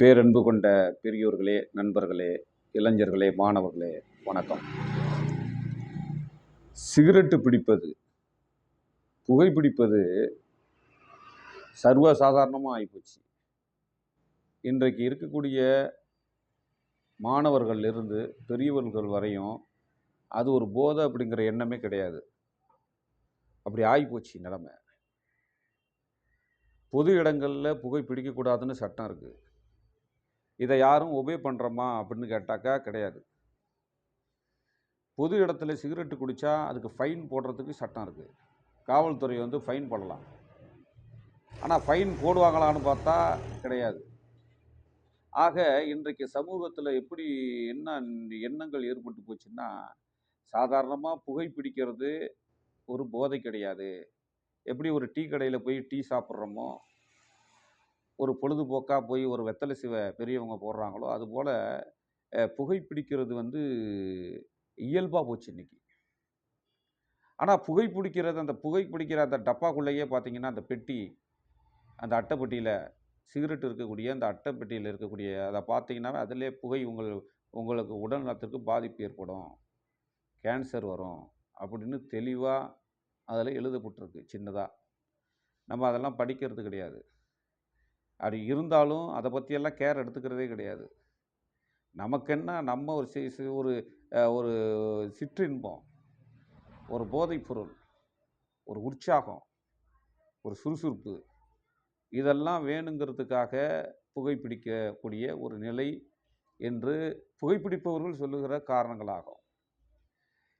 பேரன்பு கொண்ட பெரியோர்களே நண்பர்களே இளைஞர்களே மாணவர்களே வணக்கம். சிகரெட்டு பிடிப்பது புகைப்பிடிப்பது சர்வசாதாரணமாக ஆகிப்போச்சு இன்றைக்கு இருக்கக்கூடிய மாணவர்கள்லேருந்து பெரியவர்கள் வரையும் அது ஒரு போதை அப்படிங்கிற எண்ணமே கிடையாது. அப்படி ஆகிப்போச்சு நிலமை. பொது இடங்களில் புகை பிடிக்கக்கூடாதுன்னு சட்டம் இருக்குது இதை யாரும் ஒபே பண்ணுறோமா அப்படின்னு கேட்டாக்கா கிடையாது. பொது இடத்துல சிகரெட்டு குடித்தா அதுக்கு ஃபைன் போடுறதுக்கு சட்டம் இருக்குது காவல்துறை வந்து ஃபைன் போடலாம். ஆனால் ஃபைன் போடுவாங்களான்னு பார்த்தா கிடையாது. ஆக இன்றைக்கு சமூகத்தில் எப்படி என்ன எண்ணங்கள் ஏற்பட்டு போச்சுன்னா சாதாரணமாக புகைப்பிடிக்கிறது ஒரு போதை கிடையாது. எப்படி ஒரு டீ கடையில் போய் டீ சாப்பிட்றோமோ ஒரு பொழுதுபோக்காக போய் ஒரு வெத்தலை சிவ பெரியவங்க போடுறாங்களோ அதுபோல் புகைப்பிடிக்கிறது வந்து இயல்பாக போச்சு இன்றைக்கி ஆனால் புகைப்பிடிக்கிறது அந்த புகைப்பிடிக்கிற அந்த டப்பாக்குள்ளேயே பார்த்தீங்கன்னா அந்த பெட்டி அந்த அட்டைப்பெட்டியில் சிகரெட் இருக்கக்கூடிய அந்த அட்டைப்பெட்டியில் இருக்கக்கூடிய அதை பார்த்திங்கனாவே அதிலே புகை உங்கள் உங்களுக்கு உடல் நலத்திற்கு பாதிப்பு ஏற்படும். கேன்சர் வரும் அப்படின்னு தெளிவாக அதில் எழுதப்பட்டிருக்கு சின்னதாக நம்ம அதெல்லாம் படிக்கிறது கிடையாது. அப்படி இருந்தாலும் அதை பற்றியெல்லாம் கேர் எடுத்துக்கிறதே கிடையாது. நமக்கு என்ன நம்ம ஒரு சி ஒரு ஒரு சிற்றின்பம் ஒரு போதைப் பொருள் ஒரு உற்சாகம் ஒரு சுறுசுறுப்பு இதெல்லாம் வேணுங்கிறதுக்காக புகைப்பிடிக்கக்கூடிய ஒரு நிலை என்று புகைப்பிடிப்பவர்கள் சொல்லுகிற காரணங்களாகும்.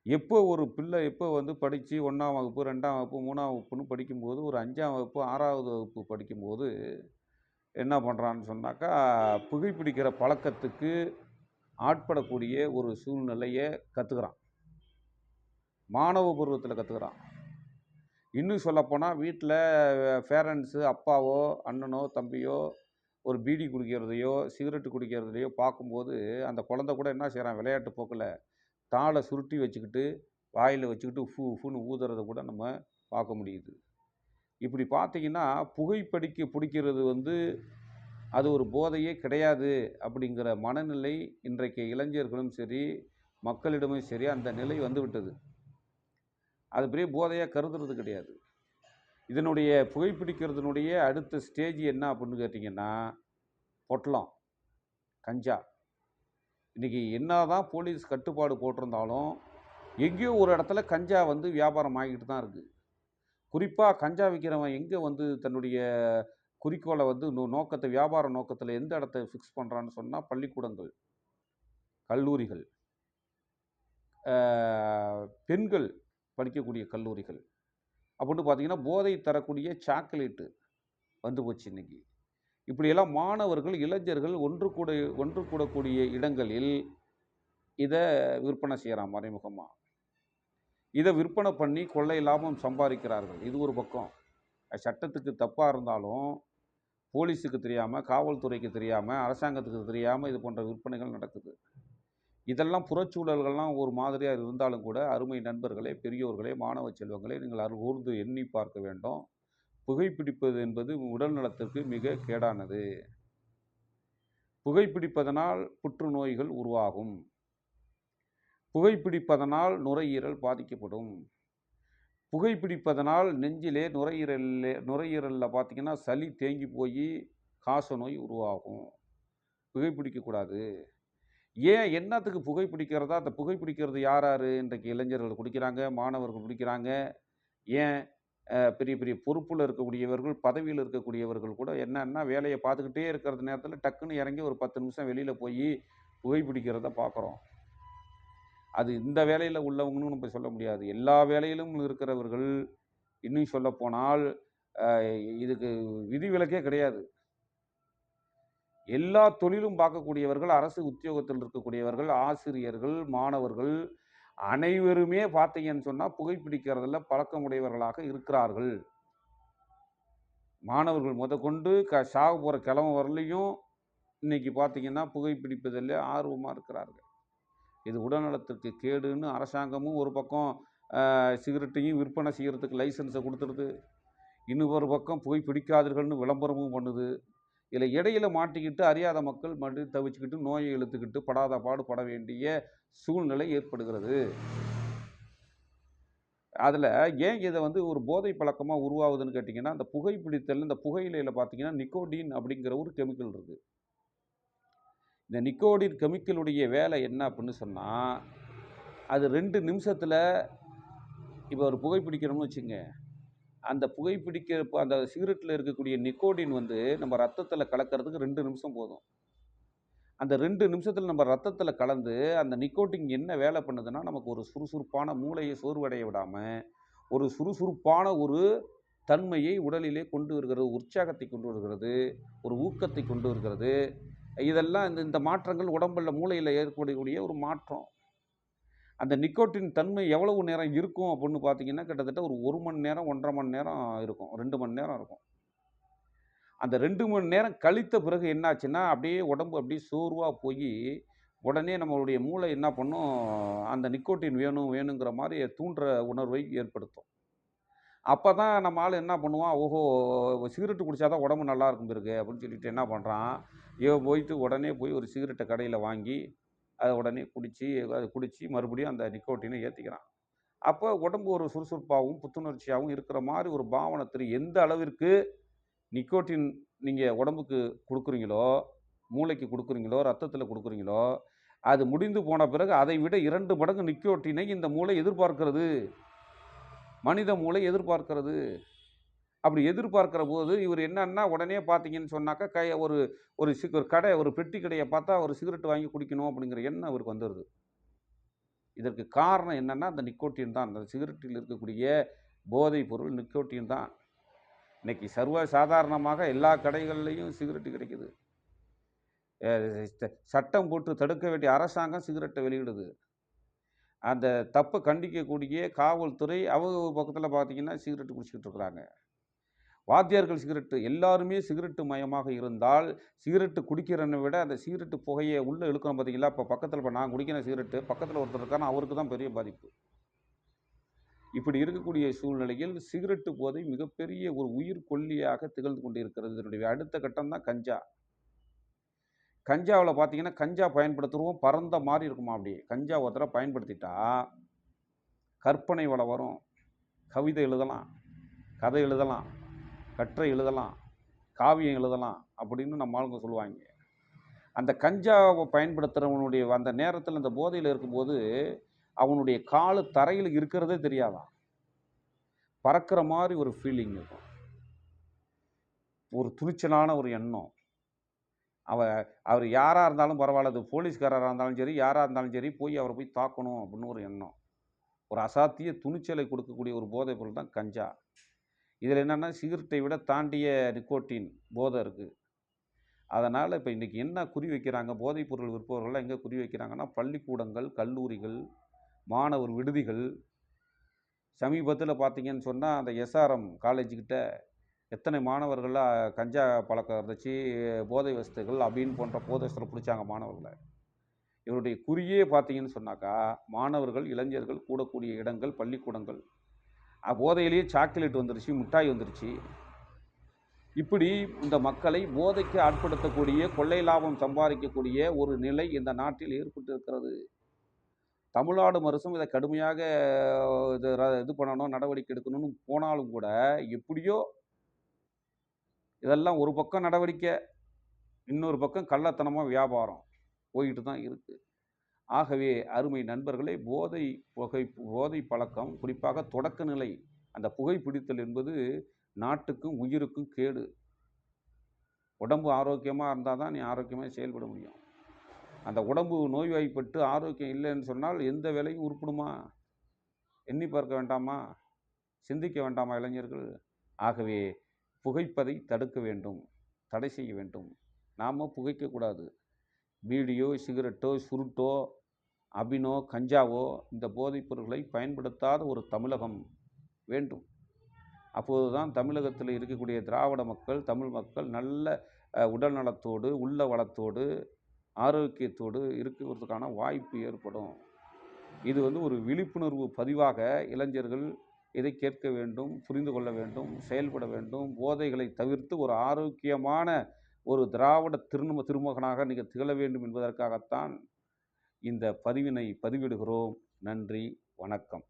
எப்போ ஒரு பிள்ளை எப்போ வந்து படித்து ஒன்றாம் வகுப்பு ரெண்டாம் வகுப்பு மூணாம் வகுப்புன்னு படிக்கும்போது ஒரு அஞ்சாம் வகுப்பு ஆறாவது வகுப்பு படிக்கும்போது என்ன பண்ணுறான்னு சொன்னாக்கா புகைப்பிடிக்கிற பழக்கத்துக்கு ஆட்படக்கூடிய ஒரு சூழ்நிலையை கற்றுக்கிறான் மாணவ பருவத்தில் கற்றுக்கிறான் இன்னும் சொல்லப்போனால் வீட்டில் பேரண்ட்ஸு அப்பாவோ அண்ணனோ தம்பியோ ஒரு பீடி குடிக்கிறதையோ சிகரெட்டு குடிக்கிறதையோ பார்க்கும்போது அந்த குழந்த கூட என்ன செய்கிறான் விளையாட்டு போக்கில் தாளை சுருட்டி வச்சுக்கிட்டு வாயில் வச்சுக்கிட்டு ஃபூ ஃபூன்னு ஊதுறதை கூட நம்ம பார்க்க முடியுது. இப்படி பார்த்தீங்கன்னா புகைப்படிக்க பிடிக்கிறது வந்து அது ஒரு போதையே கிடையாது அப்படிங்கிற மனநிலை இன்றைக்கு இளைஞர்களும் சரி மக்களிடமும் சரி அந்த நிலை வந்து விட்டது. அது பெரிய போதையாக கருதுறது கிடையாது. இதனுடைய புகைப்பிடிக்கிறதுனுடைய அடுத்த ஸ்டேஜ் என்ன அப்படின்னு கேட்டிங்கன்னா பொட்டலம் கஞ்சா. இன்றைக்கி என்ன தான் போலீஸ் கட்டுப்பாடு போட்டிருந்தாலும் எங்கேயோ ஒரு இடத்துல கஞ்சா வந்து வியாபாரம் ஆகிட்டு தான் இருக்குது குறிப்பாக கஞ்சா விற்கிறவன் எங்கே வந்து தன்னுடைய குறிக்கோளை வந்து நோ- நோக்கத்தை வியாபார நோக்கத்தில் எந்த இடத்த ஃபிக்ஸ் பண்ணுறான்னு சொன்னால் பள்ளிக்கூடங்கள் கல்லூரிகள். பெண்கள் படிக்கக்கூடிய கல்லூரிகள். அப்படின்னு பார்த்தீங்கன்னா போதை தரக்கூடிய சாக்லேட்டு வந்து போச்சு இன்றைக்கி இப்படியெல்லாம் மாணவர்கள் இளைஞர்கள் ஒன்று கூட ஒன்று கூடக்கூடிய இடங்களில் இதை விற்பனை செய்கிறான் மறைமுகமாக இதை விற்பனை பண்ணி கொள்ளை லாபம் சம்பாதிக்கிறார்கள். இது ஒரு பக்கம். சட்டத்துக்கு தப்பாக இருந்தாலும் போலீஸுக்கு தெரியாமல் காவல்துறைக்கு தெரியாமல் அரசாங்கத்துக்கு தெரியாமல் இது போன்ற விற்பனைகள் நடக்குது. இதெல்லாம் புறச்சூழல்கள்லாம் ஒரு மாதிரியாக இருந்தாலும் கூட அருமை நண்பர்களே பெரியோர்களே மாணவ செல்வங்களே நீங்கள் அருகூர்ந்து எண்ணி பார்க்க வேண்டும். புகைப்பிடிப்பது என்பது உடல் நலத்திற்கு மிக கேடானது. புகைப்பிடிப்பதனால் புற்றுநோய்கள் உருவாகும். புகைப்பிடிப்பதனால் நுரையீரல் பாதிக்கப்படும். புகைப்பிடிப்பதனால் நெஞ்சிலே நுரையீரலில் நுரையீரலில் பார்த்தீங்கன்னா சளி தேங்கி போய் காச நோய் உருவாகும். புகைப்பிடிக்கக்கூடாது ஏன் என்னத்துக்கு புகைப்பிடிக்கிறதா? அந்த புகைப்பிடிக்கிறது யார் யார்? இன்றைக்கு இளைஞர்கள் குடிக்கிறாங்க மாணவர்கள் குடிக்கிறாங்க. ஏன் பெரிய பெரிய பொறுப்பில் இருக்கக்கூடியவர்கள் பதவியில் இருக்கக்கூடியவர்கள் கூட என்னன்னா வேலையை பார்த்துக்கிட்டே இருக்கிற நேரத்தில் டக்குன்னு இறங்கி ஒரு பத்து நிமிஷம் வெளியில் போய் புகைப்பிடிக்கிறத பார்க்குறோம். அது இந்த வேலையில் உள்ளவங்கன்னு நம்ம சொல்ல முடியாது. எல்லா வேலையிலும் இருக்கிறவர்கள் இன்னும் சொல்லப்போனால் இதுக்கு விதிவிலக்கே கிடையாது. எல்லா தொழிலும் பார்க்கக்கூடியவர்கள் அரசு உத்தியோகத்தில் இருக்கக்கூடியவர்கள் ஆசிரியர்கள் மாணவர்கள் அனைவருமே பார்த்தீங்கன்னு சொன்னால் புகைப்பிடிக்கிறதுல பழக்கமுடையவர்களாக இருக்கிறார்கள். மாணவர்கள் முதற்கொண்டு க சாக போகிற கிழமை வரலையும் இன்னைக்கு பார்த்தீங்கன்னா புகைப்பிடிப்பதில் ஆர்வமாக இருக்கிறார்கள். இது உடல்நலத்திற்கு கேடுன்னு அரசாங்கமும் ஒரு பக்கம் சிகரெட்டையும் விற்பனை செய்கிறதுக்கு லைசன்ஸை கொடுத்துடுது. இன்னொரு பக்கம் புகை பிடிக்காதீர்கள்னு விளம்பரமும் பண்ணுது. இதில் இடையில மாட்டிக்கிட்டு அறியாத மக்கள் மறு தவிச்சுக்கிட்டு நோயை இழுத்துக்கிட்டு படாத பாடு பட வேண்டிய சூழ்நிலை ஏற்படுகிறது. அதில் ஏன் இதை வந்து ஒரு போதை பழக்கமாக உருவாகுதுன்னு கேட்டிங்கன்னா அந்த புகைப்பிடித்தல் இந்த புகையிலையில் பார்த்தீங்கன்னா நிக்கோடின் அப்படிங்கிற ஒரு கெமிக்கல் இருக்குது. இந்த நிக்கோடின் கெமிக்கலுடைய வேலை என்ன அப்படின்னு சொன்னால் அது ரெண்டு நிமிஷத்தில் இப்போ ஒரு புகைப்பிடிக்கிறோம்னு வச்சுங்க. அந்த புகைப்பிடிக்க இப்போ அந்த சிகரெட்டில் இருக்கக்கூடிய நிக்கோடின் வந்து நம்ம ரத்தத்தில் கலக்கிறதுக்கு ரெண்டு நிமிஷம் போதும். அந்த ரெண்டு நிமிஷத்தில் நம்ம ரத்தத்தில் கலந்து அந்த நிக்கோட்டின் என்ன வேலை பண்ணுதுன்னா நமக்கு ஒரு சுறுசுறுப்பான மூளையை சோர்வடைய விடாமல் ஒரு சுறுசுறுப்பான ஒரு தன்மையை உடலிலே கொண்டு வருகிறது உற்சாகத்தை கொண்டு வருகிறது ஒரு ஊக்கத்தை கொண்டு வருகிறது. இதெல்லாம் இந்த இந்த மாற்றங்கள் உடம்பில் மூளையில் ஏற்படக்கூடிய ஒரு மாற்றம். அந்த நிக்கோட்டின் தன்மை எவ்வளவு நேரம் இருக்கும் அப்படின்னு பார்த்தீங்கன்னா கிட்டத்தட்ட ஒரு ஒரு மணி நேரம் ஒன்றரை மணி நேரம் இருக்கும். ரெண்டு மணி நேரம் இருக்கும். அந்த ரெண்டு மணி நேரம் கழித்த பிறகு என்னாச்சுன்னா அப்படியே உடம்பு அப்படியே சோர்வாக போய் உடனே நம்மளுடைய மூளை என்ன பண்ணும்? அந்த நிக்கோட்டின் வேணும் வேணுங்கிற மாதிரி தூண்டுற உணர்வை ஏற்படுத்தும். அப்போ தான் நம்ம ஆள் என்ன பண்ணுவான்? ஓஹோ சிகரெட்டு குடித்தாதான் உடம்பு நல்லா இருக்கும் பிறகு அப்படின்னு சொல்லிட்டு என்ன பண்ணுறான் இவன் போயிட்டு உடனே போய் ஒரு சிகரெட்டை கடையில் வாங்கி அதை உடனே குடித்து அதை குடித்து மறுபடியும் அந்த நிக்கோட்டினை ஏற்றிக்கிறான் அப்போ உடம்பு ஒரு சுறுசுறுப்பாகவும் புத்துணர்ச்சியாகவும் இருக்கிற மாதிரி ஒரு பாவனத்தில் எந்த அளவிற்கு நிக்கோட்டின் நீங்கள் உடம்புக்கு கொடுக்குறீங்களோ மூளைக்கு கொடுக்குறீங்களோ ரத்தத்தில் கொடுக்குறீங்களோ அது முடிந்து போன பிறகு அதை விட இரண்டு மடங்கு நிக்கோட்டினை இந்த மூளை எதிர்பார்க்கிறது. மனித மூளை எதிர்பார்க்கிறது. அப்படி எதிர்பார்க்கிற போது இவர் என்னன்னா உடனே பார்த்தீங்கன்னு சொன்னாக்கா கை ஒரு ஒரு சி ஒரு கடை ஒரு பெட்டி கடையை பார்த்தா ஒரு சிகரெட் வாங்கி குடிக்கணும் அப்படிங்கிற எண்ணம் அவருக்கு வந்துடுது இதற்கு காரணம் என்னன்னா அந்த நிக்கோட்டின் தான். அந்த சிகரெட்டில் இருக்கக்கூடிய போதைப் பொருள் நிக்கோட்டின் தான். இன்றைக்கி சர்வ சாதாரணமாக எல்லா கடைகள்லையும் சிகரெட்டு கிடைக்குது. சட்டம் போட்டு தடுக்க வேண்டிய அரசாங்கம் சிகரெட்டை வெளியிடுது. அந்த தப்பை கண்டிக்கக்கூடிய காவல்துறை அவங்க ஒரு பக்கத்தில் பார்த்தீங்கன்னா சிகரெட்டு குடிச்சிக்கிட்டு இருக்கிறாங்க. வாத்தியார்கள் சிகரெட்டு எல்லாருமே சிகரெட்டு மயமாக இருந்தால் சிகரெட்டு குடிக்கிறனை விட அந்த சிகரெட்டு புகையை உள்ளே இழுக்கணும் பார்த்தீங்களா இப்போ பக்கத்தில் இப்போ நான் குடிக்கிற சிகரெட்டு பக்கத்தில் ஒருத்தர் இருக்கான அவருக்கு தான் பெரிய பாதிப்பு. இப்படி இருக்கக்கூடிய சூழ்நிலையில் சிகரெட்டு போதை மிகப்பெரிய ஒரு உயிர் கொல்லியாக திகழ்ந்து கொண்டிருக்கிறது. இதனுடைய அடுத்த கட்டம் தான் கஞ்சா. கஞ்சாவில் பார்த்தீங்கன்னா கஞ்சா பயன்படுத்துகிறோம் பறந்த மாதிரி இருக்குமா அப்படி? கஞ்சா ஒருத்தர பயன்படுத்திட்டா கற்பனை வள வரும். கவிதை எழுதலாம் கதை எழுதலாம் கற்றை எழுதலாம் காவியம் எழுதலாம் அப்படின்னு நம்ம ஆளுங்க சொல்லுவாங்க. அந்த கஞ்சாவை பயன்படுத்துகிறவனுடைய அந்த நேரத்தில் அந்த போதையில் இருக்கும்போது அவனுடைய காலு தரையில் இருக்கிறதே தெரியாதான். பறக்கிற மாதிரி ஒரு ஃபீலிங் இருக்கும். ஒரு துணிச்சலான ஒரு எண்ணம். அவ அவர் யாராக இருந்தாலும் பரவாயில்ல. அது போலீஸ்காரராக இருந்தாலும் சரி யாராக இருந்தாலும் சரி போய் அவரை போய் தாக்கணும் அப்படின்னு ஒரு எண்ணம். ஒரு அசாத்திய துணிச்சலை கொடுக்கக்கூடிய ஒரு போதைப் பொருள் தான் கஞ்சா. இதில் என்னென்னா சிகரெட்டை விட தாண்டிய நிக்கோட்டின் போதை இருக்குது அதனால் இப்போ இன்றைக்கி என்ன குறி வைக்கிறாங்க? போதைப் பொருள் விற்பவர்கள்லாம் எங்கே குறி வைக்கிறாங்கன்னா பள்ளிக்கூடங்கள் கல்லூரிகள் மாணவர் விடுதிகள். சமீபத்தில் பார்த்தீங்கன்னு சொன்னால் அந்த எஸ்ஆர்எம் காலேஜுக்கிட்ட எத்தனை மாணவர்கள்லாம் கஞ்சா பழக்கம் இருந்துச்சு போதை வஸ்துகள் அப்படின்னு போன்ற போதை வஸ்துகளை பிடிச்சாங்க மாணவர்களை. இவருடைய குறியே பார்த்தீங்கன்னு சொன்னாக்கா மாணவர்கள் இளைஞர்கள் கூடக்கூடிய இடங்கள் பள்ளிக்கூடங்கள். போதையிலேயே சாக்லேட் வந்துருச்சு மிட்டாய் வந்துருச்சு. இப்படி இந்த மக்களை போதைக்கு ஆட்படுத்தக்கூடிய கொள்ளை லாபம் சம்பாதிக்கக்கூடிய ஒரு நிலை இந்த நாட்டில் ஏற்பட்டு இருக்கிறது தமிழ்நாடு அரசும் இதை கடுமையாக இது ர- இது பண்ணணும் நடவடிக்கை எடுக்கணும்னு போனாலும் கூட எப்படியோ இதெல்லாம் ஒரு பக்கம் நடவடிக்கை இன்னொரு பக்கம் கள்ளத்தனமாக வியாபாரம் போயிட்டு தான் இருக்குது ஆகவே அருமை நண்பர்களே போதை புகை போதை பழக்கம் குறிப்பாக தொடக்க நிலை அந்த புகைப்பிடித்தல் என்பது நாட்டுக்கும் உயிருக்கும் கேடு. உடம்பு ஆரோக்கியமாக இருந்தால் தான் நீ ஆரோக்கியமாக செயல்பட முடியும். அந்த உடம்பு நோய்வாய்ப்பட்டு ஆரோக்கியம் இல்லைன்னு சொன்னால் எந்த வேலையும் உருப்பிடுமா? எண்ணி பார்க்க வேண்டாமா? சிந்திக்க வேண்டாமா இளைஞர்கள்? ஆகவே புகைப்பதை தடுக்க வேண்டும் தடை செய்ய வேண்டும். நாம் புகைக்கக்கூடாது பீடியோ சிகரெட்டோ சுருட்டோ அபினோ கஞ்சாவோ இந்த போதைப் பொருட்களை பயன்படுத்தாத ஒரு தமிழகம் வேண்டும். அப்போது தான் தமிழகத்தில் இருக்கக்கூடிய திராவிட மக்கள் தமிழ் மக்கள் நல்ல உடல் நலத்தோடு உள்ள வளத்தோடு ஆரோக்கியத்தோடு இருக்கிறதுக்கான வாய்ப்பு ஏற்படும். இது வந்து ஒரு விழிப்புணர்வு பதிவாக இளைஞர்கள் இதை கேட்க வேண்டும் புரிந்து கொள்ள வேண்டும் செயல்பட வேண்டும். போதைகளை தவிர்த்து ஒரு ஆரோக்கியமான ஒரு திராவிட திரும திருமகனாக நீங்கள் திகழ வேண்டும் என்பதற்காகத்தான் இந்த பதிவினை பதிவிடுகிறோம். நன்றி வணக்கம்.